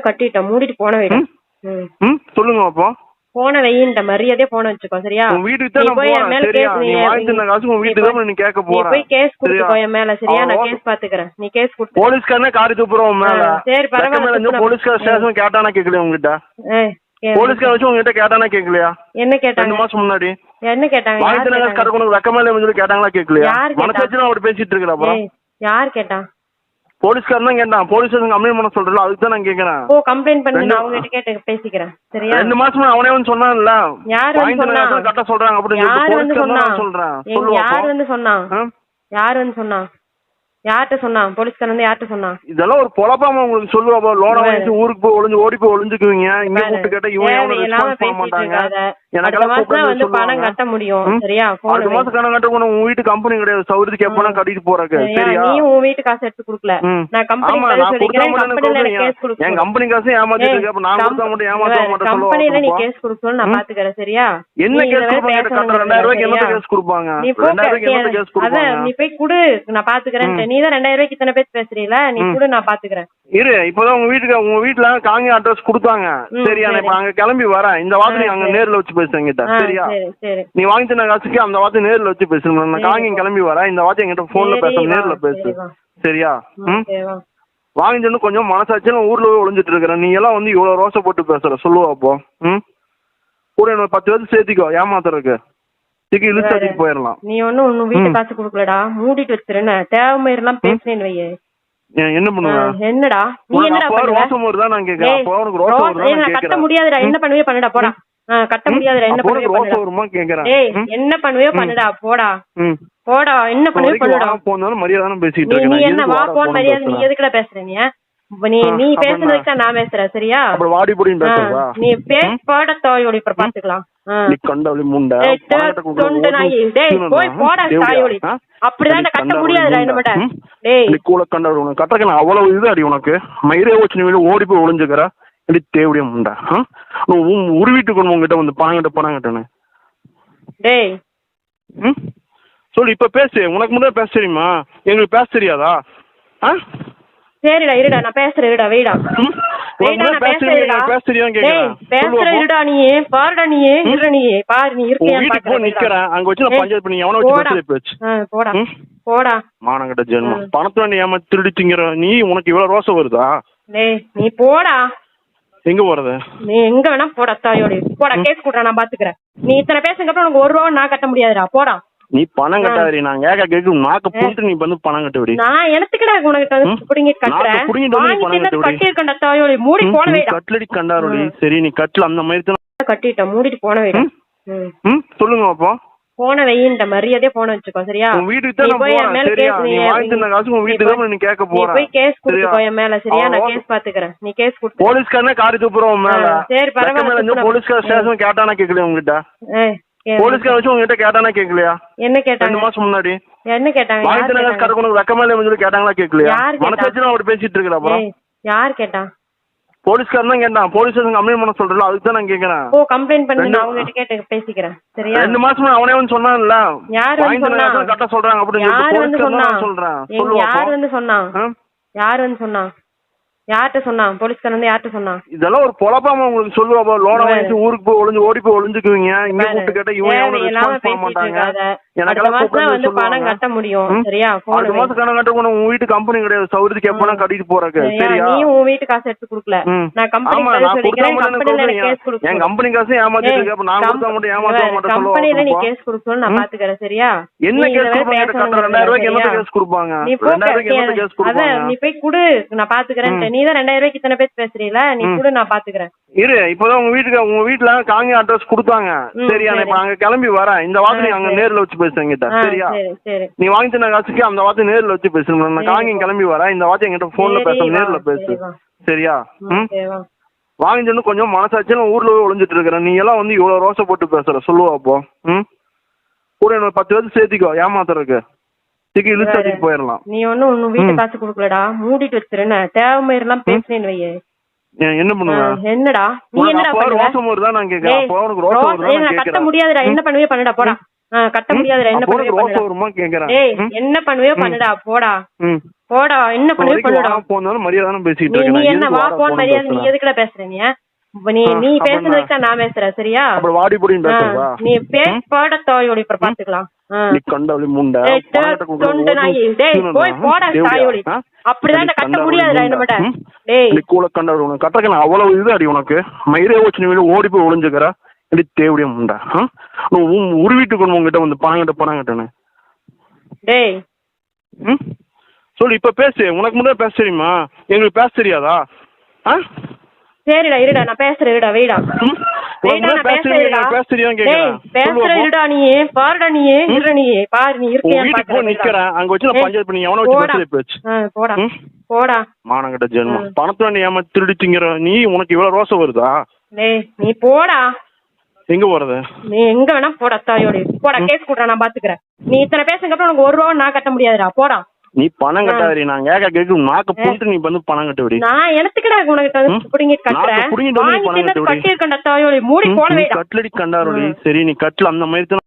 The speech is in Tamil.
கட்டிட்டேன் மூடிட்டு போன வைடா. ம்? சொல்லுங்க அப்போ. போன வெயின்ட்ட மரியாதையா போன வச்சுக்கோ சரியா? வீட்டுக்கு தான் போய் என் மேல கேஸ் நீ நீ- வாங்கி தந்த காசு உன் நீ வீட்டுக்கு போய்- தான் நீ கேட்க நீ போறேன். போய் கேஸ் கொடுத்துக்கோ? என் மேல சரியா? நான் கேஸ் பாத்துக்கிறேன். நீ கேஸ் கொடுத்து போலீஸ்காரனே காரி துப்புறோம் உன் மேல. சரி, பரவாயில்ல, இந்த. போலீஸ்கார ஸ்டேஷன் கேட்டானா கேட்கலையா உங்ககிட்ட போலீஸ்கார வச்சு உங்ககிட்ட கேட்டானா கேட்கலையா? என்ன ரெண்டு கேட்டாங்க மாசம் முன்னாடி. என்ன கேட்டாங்க? வாங்கி யார் தந்த காசு உனக்கு வெக்கமே இல்லைன்னு சொல்லி கேட்டாங்களா கேட்கலையா? யார் கேட்டா? மனசு வச்சு அவர் பேசிட்டு இருக்கிற அப்புறம். யார் கேட்டா? போலீஸ்காரன் தான் கேட்டான். போலீஸ் ஸ்டேஷன் கம்ப்ளைண்ட் பண்ண சொல்றல அதுக்கு தான் நான் கேட்கறேன் ஓ கம்ப்ளைண்ட் பண்ணி நான் அவங்க கிட்ட கேட்டு பேசிக்கிறேன். சரியா? ரெண்டு மாசமா அவனே வந்து சொன்னான்ல. யார் வந்து சொன்னா? காசு கட்ட சொல்றாங்க அப்படின்னு யார் வந்து சொன்னா சொல்றேன். யார். வந்து சொன்னா? யார் வந்து சொன்னா யார்கிட்ட சொன்னா? போலீஸ்காரன் வந்து யார்கிட்ட சொன்னா? இதெல்லாம் ஒரு பொழப்பாம உங்களுக்கு சொல்லுவா லோனை வாங்கிட்டு ஊருக்கு போய் ஒளிஞ்சு ஓடி போய் ஒளிஞ்சுக்குவீங்க. இங்க கூப்பிட்டு கேட்டா இவன் ரெஸ்பான்ஸ் பண்ண மாட்டாங்க. கூப்பிட்டு வந்து பணம். கட்ட முடியும்? சரியா? அடுத்த மாசம் கணக்கு கட்ட உன் வீட்டு கம்பெனி கிடையாது. சௌகரியத்துக்கு எப்பனா கட்டிட்டு போறக்கு சரியா? நீ உன் வீட்டு காசு எடுத்து குடுக்கல. நான் கம்பெனி நான் சொல்லிக்கிறேன். கம்பெனில எனக்கு கேஸ் கொடுக்க என் கம்பெனி காசு ஏமாத்திட்டு இருக்க. நான் கொடுத்தா மட்டும் ஏமாத்த மாட்டேன் கம்பெனில நீ கேஸ் கொடுக்கணும் நான் பாத்துக்கறேன். சரியா? என்ன கேஸ் கொடுப்பாங்க? பேசணும் கட்டுற ரெண்டாயிரம் ரூபாய்க்கு சரியா? என்ன கேஸ் கொடுப்பாங்க? நீ போ ரெண்டாயிரம் ரூபாய்க்கு என்ன கேஸ் கொடுப்பாங்க? நீ போய் குடு. நான் பாத்துக்கிறேன் நீ தான் ரெண்டாயிரம் ரூபாய்க்கு இத்தனை பேர் பேசுறீல? நீ குடு நான் பாத்துக்கிறேன். இரு இப்பதான் உங்க வீட்டுக்கு உங்க வீட்டுல காங்கி அட்ரஸ் கொடுத்தாங்க. சரியா நான். இப்ப அங்க கிளம்பி வரேன். இந்த வார்த்தை நீ அங்க. நேர்ல வச்சு பேசு என்கிட்ட சரியா? சரி சரி. நீ வாங்கி தந்த காசுக்கு அந்த வார்த்தை நேர்ல வச்சு பேசு. நான். காங்கி கிளம்பி வரேன். இந்த வார்த்தை என்கிட்ட போன்ல பேச நேர்ல பேசு. சரியா? ம். வாங்கி தந்து கொஞ்சம் மனசாட்சியில ஊர்ல போய் ஒளிஞ்சிட்டு இருக்கிற. நீ எல்லாம் வந்து இவ்வளவு ரோசை போட்டு பேசுற. சொல்லுவா அப்போ. ம்? கூட இன்னொரு பத்து பேருக்கு சேர்த்திக்கோ. ஏமாத்துறதுக்கு. திக்கு இழுத்து அடிச்சு போயிடலாம் நீ ஒண்ணும் உன் வீட்டு காசு குடுக்கலடா. மூடிட்டு வச்சிருன தேவை எல்லாம் பேசுனேன்னு வையே. என்ன பண்ணுவேன் என்னடா? நீ என்னடா ரோசம் வருதா நான் உனக்கு ரோசம் வருதா கட்ட முடியாதுடா. என்ன பண்ணுவே பண்ணுடா போடா. கட்ட முடியாதுடா. என்ன பண்ணுவே ரோசம் வருமா ஏய்? என்ன பண்ணுவே பண்ணுடா போடா. போடா என்ன பண்ணுவே பண்ணுடா. போனாலும் மரியாதை பேசிட்டு நீ என்ன வா போன் மரியாதை நீ? எதுக்குடா பேசுற நீ? நீ நீ பேசுனதுக்கு நான் பேசுறேன் சரியா? அப்புறம் வாடி பொடின்னு நீ பேஸ் போட தாயோடி இப்ப பாத்துக்கலாம். தாயோடி. ஆ? அப்படிதான் நீ கூட கண்டவளி உனக்கு கட்டக்க நான் அவ்வளவு இது அடி உனக்கு. மயிரே வச்சு நீ ஓடி போய் ஒளிஞ்சுக்கிற. இப்படி தேவடியா முண்டை உருவிட்டு கொண்டு உங்ககிட்ட வந்து பணம் கிட்ட பணம் கிட்டன்னு டேய். ம்? சொல்லு இப்ப பேசு. உனக்கு முதல்ல பேச தெரியுமா? எங்களுக்கு பேச தெரியாதா? ஆ? சரிடா இருடா நான் பேசுறேன் இருடா வெயிடா. மானங்கட்ட ஜென்மம். பணத்தை நீ ஏமா திருடி திங்கிற? நீ உனக்கு இவ்வளவு ரோசம் வருதா? நீ போடா. எங்க போறது? நீ எங்க வேணா போடா தாயோடி. போடா கேஸ் கொடுறா நான் பாத்துக்கிறேன். நீ இத்தனை பேசுங்க உனக்கு ஒரு ரூபா நான் கட்ட முடியாதுடா. போடா. நீ பணம் கட்டாதீ நான் கேட்க கேட்க நாக்க புட்டு நீ வந்து பணம் கட்ட விடி நான் எனத்துக்குடா உனக்கு ம்? புடிங்கிட்டு கட்டுறேன் புடுங்கிட்டு வந்து நீ பணம் தின்னு கட்டு விடு. கட்டியிருக்கேன்டா தாயோடி மூடி போன நீ வைடா. கட்லடி கண்டாரோடி. சரி நீ கட்டில அந்த மாதிரி தான். கட்டிட்டேன் மூடிட்டு போன வைடா. ம்? சொல்லுங்க அப்போ. போன வெயின்ட்ட மரியாதையா போன வச்சுக்கோ சரியா? உன் வீட்டுக்கு தான் நீ போய் என் மேல சரியா? கேஸ் நீ நீ- வாங்கி தந்த காசு உன் நீ வீட்டுக்கு போய்- தான் நீ கேட்க நீ போறேன் போய் கேஸ் சரியா? என் மேல சரியா? நான் கேஸ் பாத்துக்கிறேன். நீ கேஸ் கொடுத்து போலீஸ்காரனே காரி துப்புறோம் மேல. சரி, பரவாயில்ல. போலீஸ்கார ஸ்டேஷன் கேட்டானா கேட்கலையா உங்ககிட்ட ஏய், போலீஸ்கார வச்சு உங்ககிட்ட கேட்டானா கேட்கலையா என்ன ரெண்டு கேட்டாங்க மாசம் முன்னாடி. என்ன கேட்டாங்க? கேட்டாங்க? கரெக்ட் உனக்கு வெக்கமே இல்லைன்னு சொல்லி கேட்டாங்களா கேட்கலையா யார் மனசு? வச்சு அப்படி பேசிட்டு ஏய், யார் கேட்டா? போலீஸ்காரன் தான் கேட்டான். போலீஸ் ஸ்டேஷன் கம்ப்ளைண்ட் பண்ண சொல்றல அதுக்கு தான் நான் கேட்கறேன் ஓ கம்ப்ளைண்ட் பண்ணி ரெண்டு- நான் அவங்க கிட்ட கேட்டு பேசிக்கிறேன். சரியா? ரெண்டு மாசமா அவனே வந்து சொன்னான்ல. யார் வந்து சொன்னா காசு கட்ட சொல்றாங்க அப்படின்னு யார் வந்து சொன்னா சொல்றேன். யார். வந்து சொன்னா? யார் வந்து சொன்னா யார்கிட்ட சொன்னா? போலீஸ்காரன் வந்து யார்கிட்ட சொன்னா? இதெல்லாம் ஒரு பொழப்பாம உங்களுக்கு சொல்லுவா லோனை வாங்கிட்டு ஊருக்கு போய் ஒளிஞ்சு ஓடி போய் ஒளிஞ்சுக்குவீங்க. இங்க கூப்பிட்டு கேட்டா இவன் ரெஸ்பான்ஸ் பண்ண மாட்டாங்க? எனக்கெல்லாம் வந்து பணம். கட்ட முடியும்? சரியா? அடுத்த. மாசம் கணக்கு கட்ட உன் வீட்டு கம்பெனி கிடையாது. சௌகரியத்துக்கு எப்பனா கட்டிட்டு போறக்கு சரியா? நீ உன் வீட்டு காசு எடுத்து குடுக்கல. நான் கம்பெனி நான் சொல்லிக்கிறேன். கம்பெனில கேஸ் கொடுக்கணும். என் கம்பெனி காசு ஏமாத்திட்டு இருக்க, அப்ப நான் கொடுத்தா மட்டும் ஏமாத்த மாட்டேன் கம்பெனில நீ. கேஸ் கொடுக்கணும் நான் பாத்துக்கிறேன் சரியா? என்ன கேஸ் கொடுப்பாங்க? பேசணும் கட்டுற ரெண்டாயிரம் ரூபாய்க்கு சரியா? என்ன கேஸ் கொடுப்பாங்க? நீ போ ரெண்டாயிரம் ரூபாய்க்கு என்ன கேஸ் கொடுப்பாங்க? நீ போய் குடு. நான் பாத்துக்கிறேன் நீ தான் ரெண்டாயிரம் ரூபாய்க்கு இத்தனை பேர் பேசுறீல நீ குடு நான் பாத்துக்கிறேன். இரு இப்பதான் உங்க வீட்டுக்கு உங்க வீட்டுல காங்கி அட்ரஸ் கொடுத்தாங்க. சரியா நான். இப்ப அங்க கிளம்பி வரேன். இந்த வார்த்தை நீ அங்க. நேர்ல வச்சு பேசு என்கிட்ட ஆ, சரியா? சரி சரி. நீ வாங்கி தந்த காசுக்கு அந்த வார்த்தை நேர்ல வச்சு பேசு நான் காங்கி. கிளம்பி வரேன். இந்த வார்த்தை என்கிட்ட போன்ல பேச நேர்ல பேசு. சரியா? ம்? சரி, வா. வாங்கி தந்து கொஞ்சம் மனசாட்சியில ஊர்ல போய் ஒளிஞ்சிட்டு இருக்கிற நீ எல்லாம் வந்து இவ்வளவு ரோசை போட்டு பேசுற. சொல்லுவா அப்போ. ம்? கூட இன்னொரு பத்து பேருக்கு சேர்த்திக்கோ. ஏமாத்துறதுக்கு. திக்கு இழுத்து போயிடலாம் நீ ஒண்ணும் உன் வீட்டு. காசு குடுக்கலடா. மூடிட்டு வச்சிருன தேவை எல்லாம் பேசுனேன்னு வையே. என்ன பண்ணுவேன் என்னடா? நீ என்னடா பண்ணுவ? ரோசம் வருதா நான் வருதா நான் கட்ட முடியாதுடா. என்ன பண்ணுவே பண்ணுடா போடா. கட்ட முடியாதுடா. என்ன வருமா கேக்குறேன். ஏய் ம்? என்ன பண்ணுவியோ பண்ணுடா. போடா. போடா. என்ன வரைக்கும் பண்ணுடா. போனாலும் மரியாதை தானே பேசிட்டு நீ இருக்கேன். நீ நான் என்ன வா போன் மரியாதை நீ? எதுக்குடா பேசுற நீ நீ நீ பேசுனதுக்கு நான் பேசுறேன் சரியா? அப்புறம் வாடி பொடின்னு ஆ, பேசுறதா நீ பேஸ் போட தாயோடி இப்ப பாத்துக்கலாம். நீ கண்டவளி முண்டை தொண்டு நாயி. டேய், போய். போடா? தாயோடி. அப்படிதான் கட்ட முடியாதுடா. ம்? டேய். நீ கூட கண்டவளி உனக்கு கட்டக்க நான் அவ்வளவு இது அடி உனக்கு. மயிரே வச்சு நீ ஓடி போய் ஒளிஞ்சுக்கிற. இப்படி தேவடியா முண்டை. உருவிட்டு கொண்டு உங்ககிட்ட வந்து பணம் கட்ட பணம் கட்டணு டேய். ம்? சொல்லு இப்ப பேசு. உனக்கு முன்னாடி பேச தெரியுமா? எங்களுக்கு பேச தெரியாதா? ஆ? சரிடா இருடா நான் பேசுறேன் இருடா வெயிடா. வெயிடா நான் பேசுறேன் தெரியான்னு டேய் இருடா நீ. பாருடா நீ இருடா நீ. பாரு நீ வீட்டுக்கு போய் பாக்குறேன் நிக்கிறேன் அங்க வச்சு நான் ஏய், பஞ்சாயத்து பண்ணி எவனை வச்சு போடா. போச்சு. போடா. மானங்கட்ட ஜென்மம். பணத்துல நீ ஏமா திருடி திங்கிற நீ உனக்கு இவ்வளவு ரோசம் வருதா? டேய் நீ போடா. எங்க போறது? நீ எங்க வேணா போடா தாயோடி. போடா கேஸ் கொடுறா நான் பாத்துக்கிறேன். நீ இத்தனை பேசுங்க அப்புறம் உனக்கு ஒரு ரூபா நான் கட்ட முடியாதுடா. போடா. நீ பணம் கட்டாதடி. நான் கேட்க கேட்க நாக்க புட்டு நீ வந்து பணம் கட்ட விடி நான் எனத்துக்குடா உனக்கு? பிடிங்கி கட்டுறேன் விடு. கட்டி இருக்கண்டா தாயோடி. மூடி வேடா கட்லடி கண்டாரோடி. சரி நீ கட்ல அந்த மாதிரி